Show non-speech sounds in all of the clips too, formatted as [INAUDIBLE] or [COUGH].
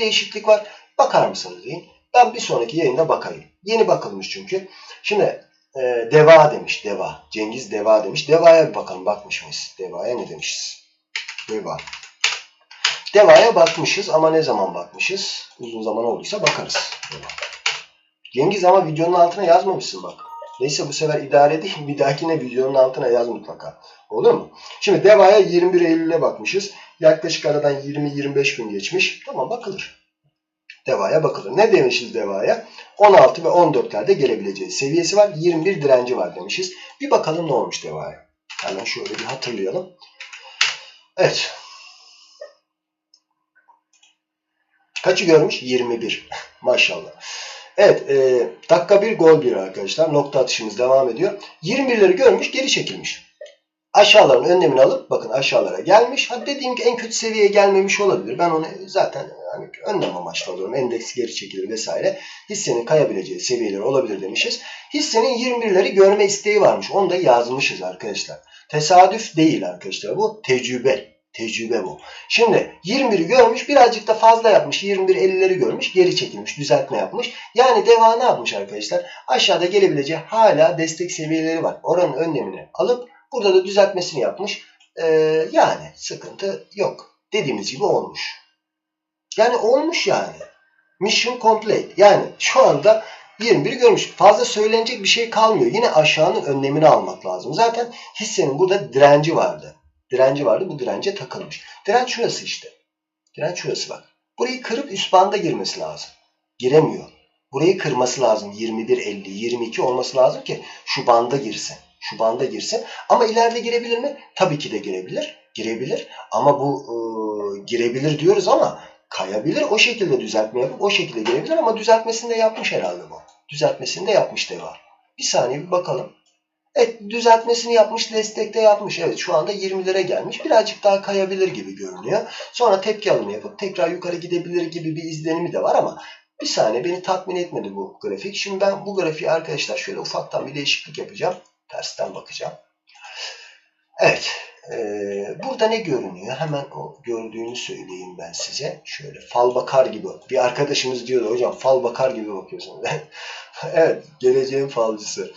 değişiklik var. Bakar mısınız deyin. Ben bir sonraki yayında bakayım. Yeni bakılmış çünkü. Şimdi e, deva demiş. Deva. Cengiz deva demiş. Deva'ya bir bakalım. Bakmış mıyız? Deva'ya ne demişiz? Deva. Deva'ya bakmışız ama ne zaman bakmışız? Uzun zaman olduysa bakarız. Deva. Cengiz ama videonun altına yazmamışsın bak. Neyse bu sefer idare edeyim. Bir dahakine videonun altına yaz mutlaka. Olur mu? Şimdi Deva'ya 21 Eylül'e bakmışız. Yaklaşık aradan 20-25 gün geçmiş. Tamam bakılır. Deva'ya bakılır. Ne demişiz Deva'ya? 16 ve 14'lerde gelebileceği seviyesi var. 21 direnci var demişiz. Bir bakalım ne olmuş Deva'ya. Hemen şöyle bir hatırlayalım. Evet. Kaçı görmüş? 21. [LAUGHS] Maşallah. Evet. E, dakika 1 gol 1 arkadaşlar. Nokta atışımız devam ediyor. 21'leri görmüş geri çekilmiş. Aşağıların önlemini alıp bakın aşağılara gelmiş. Hadi dediğim ki en kötü seviyeye gelmemiş olabilir. Ben onu zaten hani önlem amaçlı alıyorum. Endeks geri çekilir vesaire. Hissenin kayabileceği seviyeler olabilir demişiz. Hissenin 21'leri görme isteği varmış. Onu da yazmışız arkadaşlar. Tesadüf değil arkadaşlar. Bu tecrübe. Tecrübe bu. Şimdi 21'i görmüş birazcık da fazla yapmış. 21-50'leri görmüş geri çekilmiş. Düzeltme yapmış. Yani deva ne yapmış arkadaşlar? Aşağıda gelebileceği hala destek seviyeleri var. Oranın önlemini alıp burada da düzeltmesini yapmış. Ee, yani sıkıntı yok. Dediğimiz gibi olmuş. Yani olmuş yani. Mission complete. Yani şu anda 21'i görmüş. Fazla söylenecek bir şey kalmıyor. Yine aşağının önlemini almak lazım. Zaten hissenin burada direnci vardı. Direnci vardı. Bu dirence takılmış. Direnç şurası işte. Direnç şurası bak. Burayı kırıp üst banda girmesi lazım. Giremiyor. Burayı kırması lazım. 21, 50, 22 olması lazım ki şu banda girsin. Şu banda girsin. Ama ileride girebilir mi? Tabii ki de girebilir. Girebilir. Ama bu e, girebilir diyoruz ama kayabilir. O şekilde düzeltme yapıp o şekilde girebilir ama düzeltmesini de yapmış herhalde bu. Düzeltmesini de yapmış deva. Bir saniye bir bakalım. Evet düzeltmesini yapmış, destekte yapmış. Evet şu anda 20'lere gelmiş. Birazcık daha kayabilir gibi görünüyor. Sonra tepki alımı yapıp tekrar yukarı gidebilir gibi bir izlenimi de var ama bir saniye beni tatmin etmedi bu grafik. Şimdi ben bu grafiği arkadaşlar şöyle ufaktan bir değişiklik yapacağım. Tersten bakacağım. Evet. Ee, burada ne görünüyor? Hemen o gördüğünü söyleyeyim ben size. Şöyle fal bakar gibi. Bir arkadaşımız diyordu hocam fal bakar gibi bakıyorsunuz. [LAUGHS] evet. Geleceğin falcısı.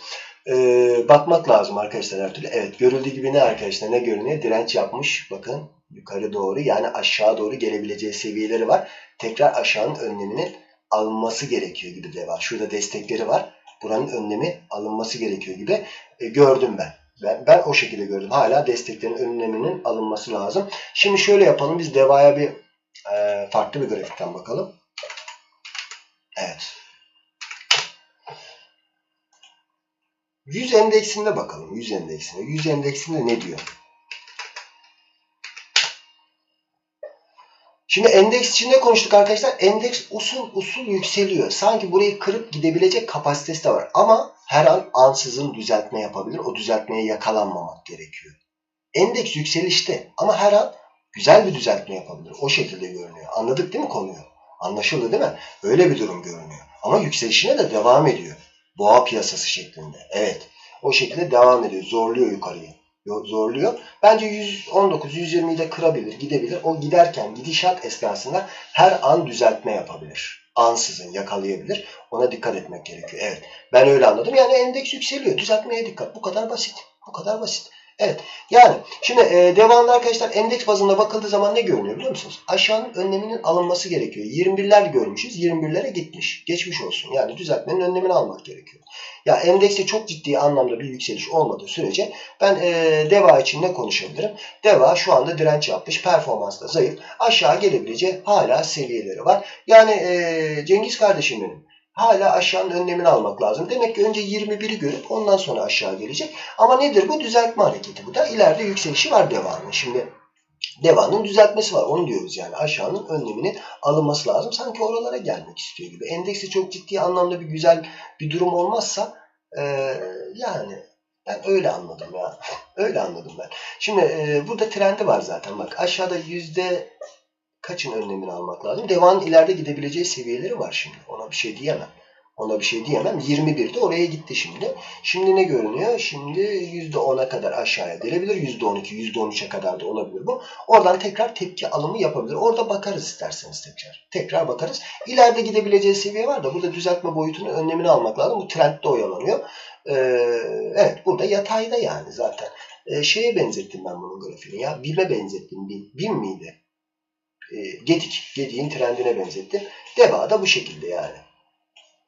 Ee, bakmak lazım arkadaşlar her türlü. Evet. Görüldüğü gibi ne arkadaşlar? Ne görünüyor? Direnç yapmış. Bakın yukarı doğru yani aşağı doğru gelebileceği seviyeleri var. Tekrar aşağının önleminin alınması gerekiyor gibi de var. Şurada destekleri var. Buranın önlemi alınması gerekiyor gibi e, gördüm ben. ben. Ben o şekilde gördüm. Hala desteklerin önleminin alınması lazım. Şimdi şöyle yapalım. Biz devaya bir e, farklı bir grafikten bakalım. Evet. 100 endeksinde bakalım. 100 endeksinde. 100 endeksinde ne diyor? Şimdi endeks içinde konuştuk arkadaşlar. Endeks usul usul yükseliyor. Sanki burayı kırıp gidebilecek kapasitesi de var. Ama her an ansızın düzeltme yapabilir. O düzeltmeye yakalanmamak gerekiyor. Endeks yükselişte ama her an güzel bir düzeltme yapabilir. O şekilde görünüyor. Anladık değil mi konuyu? Anlaşıldı değil mi? Öyle bir durum görünüyor. Ama yükselişine de devam ediyor. Boğa piyasası şeklinde. Evet. O şekilde devam ediyor. Zorluyor yukarıyı zorluyor. Bence 119-120'yi de kırabilir, gidebilir. O giderken gidişat esnasında her an düzeltme yapabilir. Ansızın yakalayabilir. Ona dikkat etmek gerekiyor. Evet. Ben öyle anladım. Yani endeks yükseliyor. Düzeltmeye dikkat. Bu kadar basit. Bu kadar basit. Evet. Yani şimdi e, devamlı arkadaşlar endeks bazında bakıldığı zaman ne görünüyor biliyor musunuz? Aşağının önleminin alınması gerekiyor. 21'ler görmüşüz. 21'lere gitmiş. Geçmiş olsun. Yani düzeltmenin önlemini almak gerekiyor. Ya endekste çok ciddi anlamda bir yükseliş olmadığı sürece ben e, DEVA için ne konuşabilirim? DEVA şu anda direnç yapmış. Performansta zayıf. Aşağı gelebileceği hala seviyeleri var. Yani e, Cengiz kardeşim benim hala aşağının önlemini almak lazım. Demek ki önce 21'i görüp ondan sonra aşağı gelecek. Ama nedir bu? Düzeltme hareketi bu da. İleride yükselişi var devamlı. Şimdi devanın düzeltmesi var. Onu diyoruz yani. Aşağının önleminin alınması lazım. Sanki oralara gelmek istiyor gibi. Endeksi çok ciddi anlamda bir güzel bir durum olmazsa e, yani ben öyle anladım ya. öyle anladım ben. Şimdi e, burada trendi var zaten. Bak aşağıda yüzde kaçın önlemini almak lazım. Devanın ileride gidebileceği seviyeleri var şimdi. Ona bir şey diyemem. Ona bir şey diyemem. 21'de oraya gitti şimdi. Şimdi ne görünüyor? Şimdi %10'a kadar aşağıya gelebilir. %12, %13'e kadar da olabilir bu. Oradan tekrar tepki alımı yapabilir. Orada bakarız isterseniz tekrar. Tekrar bakarız. İleride gidebileceği seviye var da burada düzeltme boyutunun önlemini almak lazım. Bu trendde oyalanıyor. Ee, evet burada yatayda yani zaten. Ee, şeye benzettim ben bunun grafiğini ya. BİM'e benzettim. BİM, BİM miydi? Ee, Gedik. Gedik'in trendine benzettim. Deva da bu şekilde yani.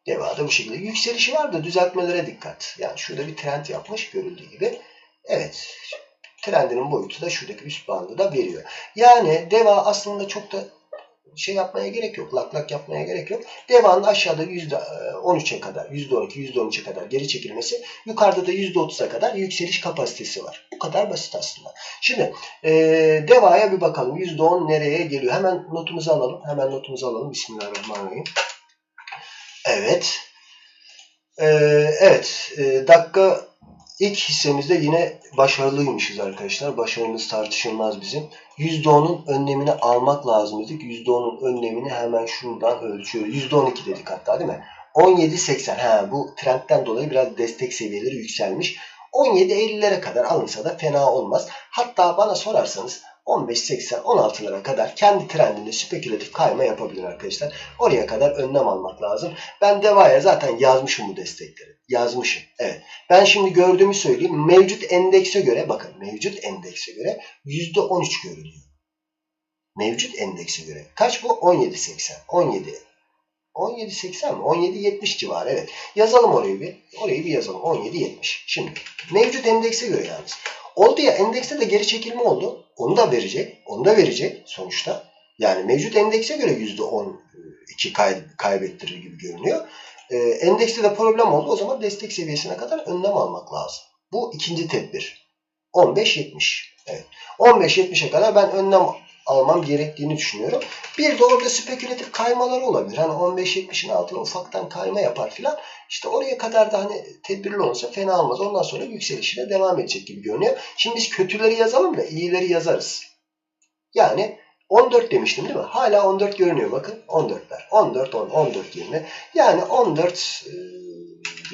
Deva da bu şekilde. Yükselişi var da düzeltmelere dikkat. Yani şurada bir trend yapmış görüldüğü gibi. Evet. Trendinin boyutu da şuradaki üst bandı da veriyor. Yani deva aslında çok da şey yapmaya gerek yok. Lak lak yapmaya gerek yok. Deva'nın aşağıda %13'e kadar, %12, %13'e kadar geri çekilmesi, yukarıda da %30'a kadar yükseliş kapasitesi var. Bu kadar basit aslında. Şimdi e, Deva'ya bir bakalım. %10 nereye geliyor? Hemen notumuzu alalım. Hemen notumuzu alalım. Bismillahirrahmanirrahim. Evet. Ee, evet. E, dakika ilk hissemizde yine başarılıymışız arkadaşlar. Başarımız tartışılmaz bizim. %10'un önlemini almak lazım dedik. %10'un önlemini hemen şuradan ölçüyoruz. %12 dedik hatta değil mi? 17.80. Ha, bu trendten dolayı biraz destek seviyeleri yükselmiş. 17.50'lere kadar alınsa da fena olmaz. Hatta bana sorarsanız 15.80 16'lara kadar kendi trendinde spekülatif kayma yapabilir arkadaşlar. Oraya kadar önlem almak lazım. Ben Deva'ya zaten yazmışım bu destekleri. Yazmışım. Evet. Ben şimdi gördüğümü söyleyeyim. Mevcut endekse göre bakın mevcut endekse göre %13 görülüyor. Mevcut endekse göre. Kaç bu? 17.80. 17. 17.80 mi? 17.70 civarı evet. Yazalım orayı bir. Orayı bir yazalım. 17.70. Şimdi mevcut endekse göre yalnız. Oldu ya endekste de geri çekilme oldu. Onu da verecek. Onu da verecek sonuçta. Yani mevcut endekse göre %12 kay kaybettirir gibi görünüyor. Ee, endekste de problem oldu. O zaman destek seviyesine kadar önlem almak lazım. Bu ikinci tedbir. 15.70. Evet. 15.70'e kadar ben önlem almam gerektiğini düşünüyorum. Bir de orada spekülatif kaymalar olabilir. Hani 15-70'in altına ufaktan kayma yapar filan. İşte oraya kadar da hani tedbirli olursa fena olmaz. Ondan sonra yükselişine devam edecek gibi görünüyor. Şimdi biz kötüleri yazalım da iyileri yazarız. Yani 14 demiştim değil mi? Hala 14 görünüyor bakın. 14'ler. 14, 10, 14, 20. Yani 14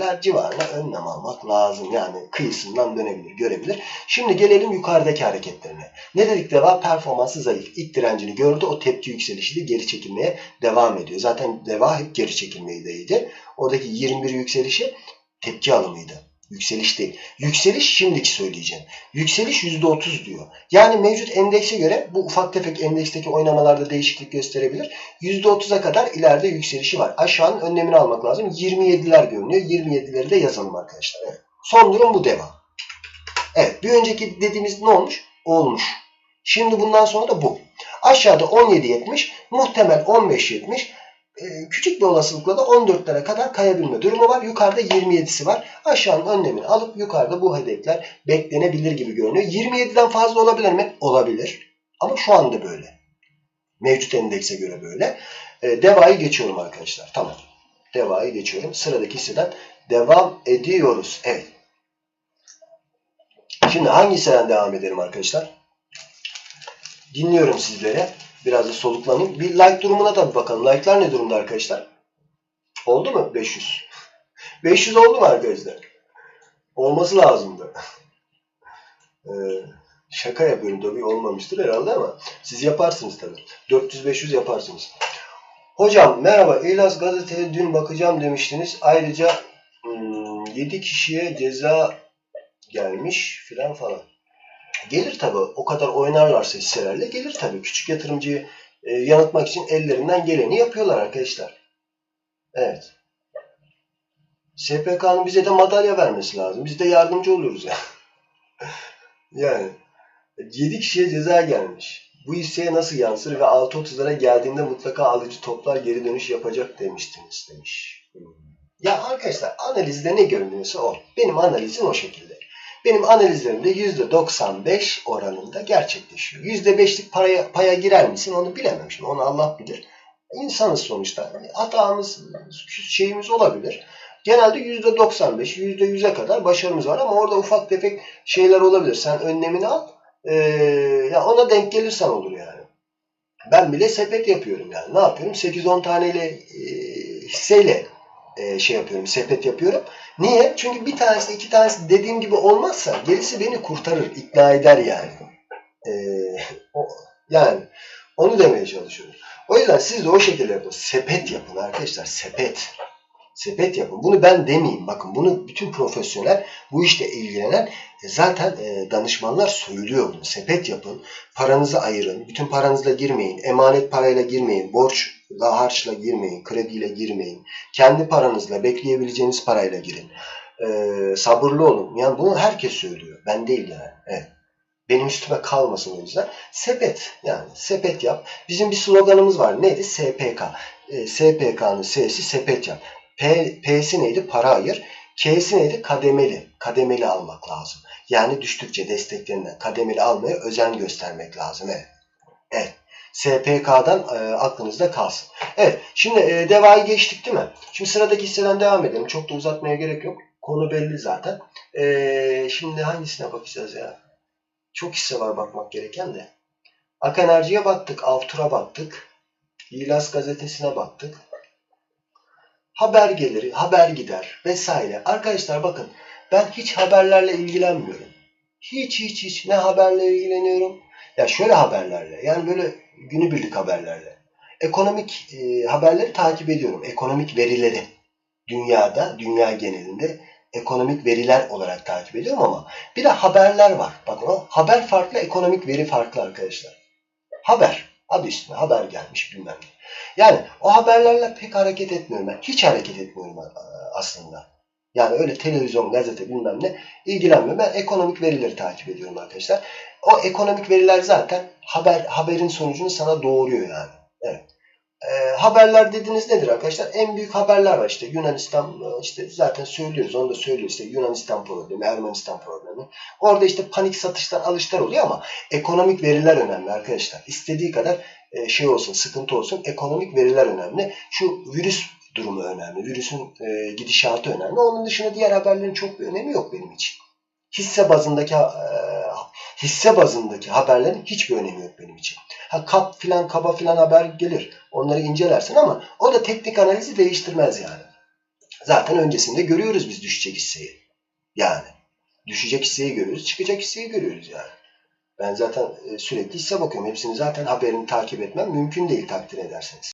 ler civarına önlem almak lazım. Yani kıyısından dönebilir, görebilir. Şimdi gelelim yukarıdaki hareketlerine. Ne dedik deva? Performansı zayıf. İlk direncini gördü. O tepki yükselişi de geri çekilmeye devam ediyor. Zaten deva hep geri çekilmeydi. Oradaki 21 yükselişi tepki alımıydı. Yükseliş değil. Yükseliş şimdiki söyleyeceğim. Yükseliş %30 diyor. Yani mevcut endekse göre bu ufak tefek endeksteki oynamalarda değişiklik gösterebilir. %30'a kadar ileride yükselişi var. Aşağının önlemini almak lazım. 27'ler görünüyor. 27'leri de yazalım arkadaşlar. Evet. Son durum bu devam. Evet. Bir önceki dediğimiz ne olmuş? Olmuş. Şimdi bundan sonra da bu. Aşağıda 17.70, muhtemel 15.70, ee, küçük bir olasılıkla da 14'lere kadar kayabilme durumu var. Yukarıda 27'si var. Aşağının önlemini alıp yukarıda bu hedefler beklenebilir gibi görünüyor. 27'den fazla olabilir mi? Olabilir. Ama şu anda böyle. Mevcut endekse göre böyle. E, deva'yı geçiyorum arkadaşlar. Tamam. Deva'yı geçiyorum. Sıradaki hisseden devam ediyoruz. Evet. Şimdi hangi hisseden devam edelim arkadaşlar? Dinliyorum sizlere. Biraz da soluklanayım. Bir like durumuna da bir bakalım. Like'lar ne durumda arkadaşlar? Oldu mu? 500. 500 oldu mu arkadaşlar? Olması lazımdı. [LAUGHS] Ee, şaka yapıyorum tabii olmamıştır herhalde ama siz yaparsınız tabii. 400-500 yaparsınız. Hocam merhaba İlaz gazeteye dün bakacağım demiştiniz. Ayrıca 7 hmm, kişiye ceza gelmiş filan falan. Gelir tabi. O kadar oynarlarsa hisselerle gelir tabi. Küçük yatırımcıyı e, yanıltmak için ellerinden geleni yapıyorlar arkadaşlar. Evet. SPK'nın bize de madalya vermesi lazım. Biz de yardımcı oluruz ya. [LAUGHS] yani 7 kişiye ceza gelmiş. Bu hisseye nasıl yansır ve 6.30'lara geldiğinde mutlaka alıcı toplar geri dönüş yapacak demiştiniz demiş. Ya arkadaşlar analizde ne görünüyorsa o. Benim analizim o şekilde. Benim analizlerimde %95 oranında gerçekleşiyor. %5'lik paraya, paya girer misin onu bilemem. Şimdi onu Allah bilir. İnsanız sonuçta. Hatamız, şeyimiz olabilir. Genelde %95, %100'e kadar başarımız var ama orada ufak tefek şeyler olabilir. Sen önlemini al. Ee, ya ona denk gelirsen olur yani. Ben bile sepet yapıyorum yani. Ne yapıyorum? 8-10 taneyle e, hisseyle e, şey yapıyorum, sepet yapıyorum. Niye? Çünkü bir tanesi iki tanesi dediğim gibi olmazsa gerisi beni kurtarır, ikna eder yani. E, o, yani onu demeye çalışıyorum. O yüzden siz de o şekilde yapın. Sepet yapın arkadaşlar. Sepet. Sepet yapın. Bunu ben demeyeyim. Bakın bunu bütün profesyonel bu işte ilgilenen e, zaten e, danışmanlar söylüyor bunu. Sepet yapın. Paranızı ayırın. Bütün paranızla girmeyin. Emanet parayla girmeyin. Borçla, harçla girmeyin. Krediyle girmeyin. Kendi paranızla, bekleyebileceğiniz parayla girin. E, sabırlı olun. Yani bunu herkes söylüyor. Ben değil yani. Evet. Benim üstüme kalmasın o yüzden. Sepet yani sepet yap. Bizim bir sloganımız var. Neydi? SPK. E, SPK'nın S'si sepet yap. P, P'si neydi? Para ayır. K'si neydi? Kademeli. Kademeli almak lazım. Yani düştükçe desteklerinden kademeli almaya özen göstermek lazım. Evet. Evet. SPK'dan e, aklınızda kalsın. Evet. Şimdi e, devayı geçtik değil mi? Şimdi sıradaki hisseden devam edelim. Çok da uzatmaya gerek yok. Konu belli zaten. E, şimdi hangisine bakacağız ya? Çok hisse var bakmak gereken de. Ak Enerji'ye baktık. Altur'a baktık. İlas gazetesine baktık. Haber gelir, haber gider vesaire. Arkadaşlar bakın ben hiç haberlerle ilgilenmiyorum. Hiç hiç hiç ne haberle ilgileniyorum. Ya şöyle haberlerle yani böyle günübirlik haberlerle. Ekonomik e, haberleri takip ediyorum. Ekonomik verileri. Dünyada, dünya genelinde ekonomik veriler olarak takip ediyorum ama bir de haberler var. Bakın o haber farklı, ekonomik veri farklı arkadaşlar. Haber. Adı üstüne haber gelmiş bilmem ne. Yani o haberlerle pek hareket etmiyorum ben. Hiç hareket etmiyorum aslında. Yani öyle televizyon, gazete bilmem ne ilgilenmiyorum. Ben ekonomik verileri takip ediyorum arkadaşlar. O ekonomik veriler zaten haber haberin sonucunu sana doğuruyor yani. Evet. Ee, haberler dediğiniz nedir arkadaşlar? En büyük haberler var işte Yunanistan e, işte zaten söylüyoruz onu da söylüyoruz işte Yunanistan problemi, Ermenistan problemi. Orada işte panik satışlar, alışlar oluyor ama ekonomik veriler önemli arkadaşlar. İstediği kadar e, şey olsun, sıkıntı olsun ekonomik veriler önemli. Şu virüs durumu önemli. Virüsün e, gidişatı önemli. Onun dışında diğer haberlerin çok bir önemi yok benim için. Hisse bazındaki e, hisse bazındaki haberlerin hiçbir önemi yok benim için. Ha kap filan kaba filan haber gelir. Onları incelersin ama o da teknik analizi değiştirmez yani. Zaten öncesinde görüyoruz biz düşecek hisseyi. Yani düşecek hisseyi görüyoruz, çıkacak hisseyi görüyoruz yani. Ben zaten e, sürekli hisse bakıyorum. Hepsini zaten haberini takip etmem mümkün değil takdir ederseniz.